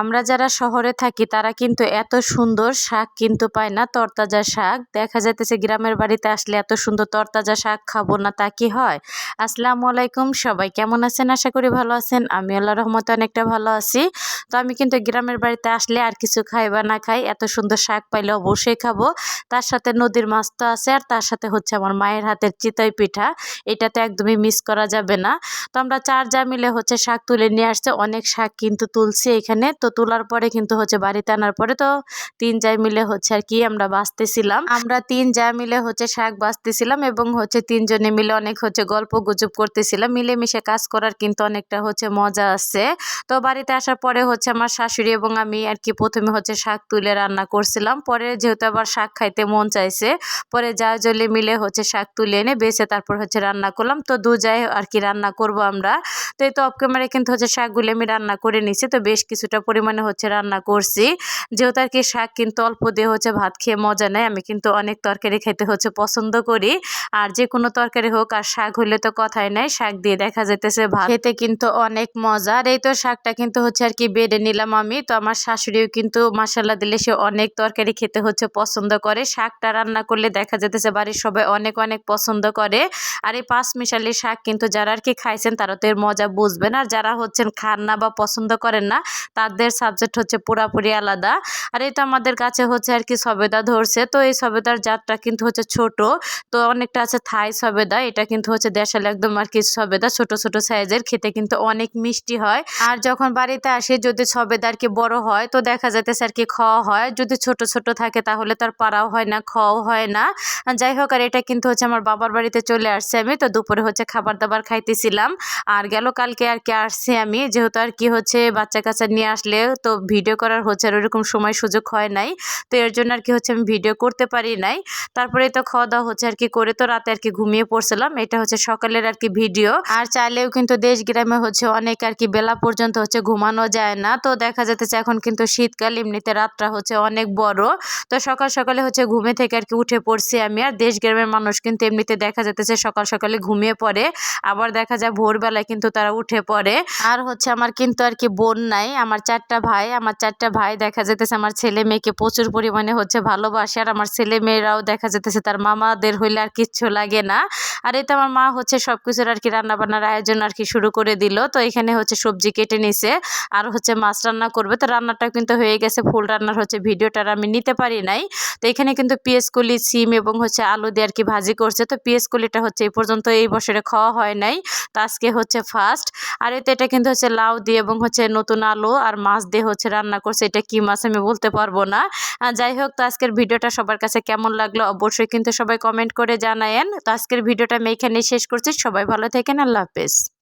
আমরা যারা শহরে থাকি, তারা কিন্তু এত সুন্দর শাক কিন্তু পায় না, তরতাজা শাক। দেখা যাইতেছে গ্রামের বাড়িতে আসলে এত সুন্দর তরতাজা শাক খাব না, তা কি হয়? আসসালামু আলাইকুম সবাই, কেমন আছেন? আশা করি ভালো আছেন। আমি আল্লাহ রহমতে অনেকটা ভালো আছি। তো আমি কিন্তু গ্রামের বাড়িতে আসলে আর কিছু খাই বা না খাই। এত সুন্দর শাক পাইলে অবশ্যই খাব। তার সাথে নদীর মাছ তো আছে আর তার সাথে হচ্ছে আমার মায়ের হাতের চিতই পিঠা। এটা তো একদমই মিস করা যাবে না। তো আমরা চার যা মিলে হচ্ছে শাক তুলে নিয়ে আসছে। অনেক শাক কিন্তু তুলছি এখানে। তো তোলার পরে কিন্তু হচ্ছে বাড়িতে আনার পরে তো তিন যাই মিলে হচ্ছে আর কি আমরা বাঁচতেছিলাম। আমরা তিন যা মিলে হচ্ছে শাক বাঁচতেছিলাম এবং হচ্ছে তিনজনে মিলে অনেক হচ্ছে গল্প গুজব করতেছিলাম। মিলেমিশে কাজ করার কিন্তু অনেকটা হচ্ছে মজা আছে। তো বাড়িতে আসার পরে হচ্ছে আমার শাশুড়ি এবং আমি আর কি প্রথমে হচ্ছে শাক তুলে রান্না করছিলাম। পরে যেহেতু আবার শাক খাইতে মন চাইছে, পরে যা জলে মিলে হচ্ছে শাক তুলে এনে বেছে তারপর হচ্ছে রান্না করলাম। তো দু যাই আর কি রান্না করব আমরা। তো এই তো অফ ক্যামেরায় কিন্তু হচ্ছে শাকগুলি আমি রান্না করে নিছি। তো বেশ কিছুটা পরিমাণে হচ্ছে রান্না করছি। যেহেতু আর কি শাক কিন্তু অল্প দিয়ে হচ্ছে ভাত খেয়ে মজা নেয়, আমি কিন্তু অনেক তরকারি খেতে হচ্ছে পছন্দ করি। আর যে কোনো তরকারি হোক আর শাক হলে তো কথাই নাই, শাক দিয়ে দেখা যেতেছে ভাত খেতে কিন্তু অনেক মজা। আর এই তো শাকটা কিন্তু হচ্ছে আর কি বেড়ে নিলাম আমি। তো আমার শাশুড়িও কিন্তু মশালা দিলে সে অনেক তরকারি খেতে হচ্ছে, পছন্দ করে। শাকটা রান্না করলে দেখা যেতেছে বাড়ির সবাই অনেক অনেক পছন্দ করে। আর এই পাঁচ মিশালি শাক কিন্তু যারা আর কি খাইছেন, তারা তো এর মজা বুঝবেন। আর যারা হচ্ছেন খান না বা পছন্দ করেন না, তাদের সাবজেক্ট হচ্ছে পুরাপুরি আলাদা। আর এটা আমাদের কাছে হচ্ছে আর কি সবেদা ধরছে। তো এই সবেদার জাতটা কিন্তু হচ্ছে ছোট। তো অনেকটা আছে থাই সবেদা। এটা কিন্তু হচ্ছে দেশালে একদম আর কি সবেদা। ছোট ছোট সাইজের খেতে কিন্তু অনেক মিষ্টি হয়। আর যখন বাড়িতে আসে, যদি আর কি বড় হয়, তো দেখা যাইতেছে আর কি খাওয়া হয়। যদি ছোট ছোট থাকে তাহলে তার পাড়াও হয় না, খাওয়াও হয় না। যাই হোক, আর এটা কিন্তু হচ্ছে আমার বাবার বাড়িতে চলে আসছে আমি, তো দুপুরে হচ্ছে খাবার দাবার খাইতেছিলাম। আর গেল কালকে আর কি আসছি আমি, যেহেতু আর কি হচ্ছে বাচ্চা কাচ্চা নিয়ে আসলে তো ভিডিও করার হচ্ছে আর ওরকম সময় সুযোগ হয় নাই। তো এর জন্য আর কি হচ্ছে আমি ভিডিও করতে পারি নাই। তারপরে তো খাওয়া দাওয়া হচ্ছে আর কি করে তো রাতে আর কি ঘুমিয়ে পড়ছিলাম। এটা হচ্ছে সকালের আর কি ভিডিও। আর চাইলেও কিন্তু দেশ গ্রামে হচ্ছে অনেক আর কি বেলা পর্যন্ত হচ্ছে ঘুমানো যায় না। তো দেখা যেতেছে এখন কিন্তু শীতকাল, এমনিতে রাতটা হচ্ছে অনেক বড়। তো সকাল সকালে হচ্ছে ঘুমে থেকে আর কি উঠে পড়ছি আমি। আর দেশ গ্রামের মানুষ কিন্তু এমনিতে দেখা যেতেছে সকাল সকালে ঘুমিয়ে পড়ে। আবার দেখা যায় ভোরবেলায় কিন্তু তারা উঠে পড়ে। আর হচ্ছে আমার কিন্তু আর কি বোন নাই, আমার চারটা ভাই। আমার চারটা ভাই দেখা যেতেছে আমার ছেলে মেয়েকে প্রচুর পরিমাণে হচ্ছে ভালোবাসে। আর আমার ছেলে মেয়েরাও দেখা যেতেছে তার মামাদের হইলে আর কিচ্ছু লাগে না। আর এতে আমার মা হচ্ছে সব কিছুর আর কি রান্নাবান্নার আয়োজন আর কি শুরু করে দিল। তো এখানে হচ্ছে সবজি কেটে নিছে। আর হচ্ছে মাছ রান্না করবে। তো রান্নাটা কিন্তু হয়ে গেছে ফুল রান্নার হচ্ছে ভিডিওটা আমি নিতে পারি নাই। তো এখানে কিন্তু পিএস কলি, সিম এবং হচ্ছে আলু দিয়ে আর কি ভাজি করছে। তো পিএস কলিটা হচ্ছে এই পর্যন্ত এই বছরে খাওয়া হয় নাই। তো আজকে হচ্ছে ফার্স্ট আর এতে এটা কিন্তু হচ্ছে লাউ দিয়ে এবং হচ্ছে নতুন আলু আর মাছ দিয়ে হচ্ছে রান্না করছে। এটা কি মাছ আমি বলতে পারব না। যাই হোক, তো আজকের ভিডিওটা সবার কাছে কেমন লাগল অবশ্যই কিন্তু সবাই কমেন্ট করে জানায়েন। তো আজকের ভিডিওটা আমি এখানেই শেষ করছি। সবাই ভালো থাকেন। আল্লাহ হাফেজ।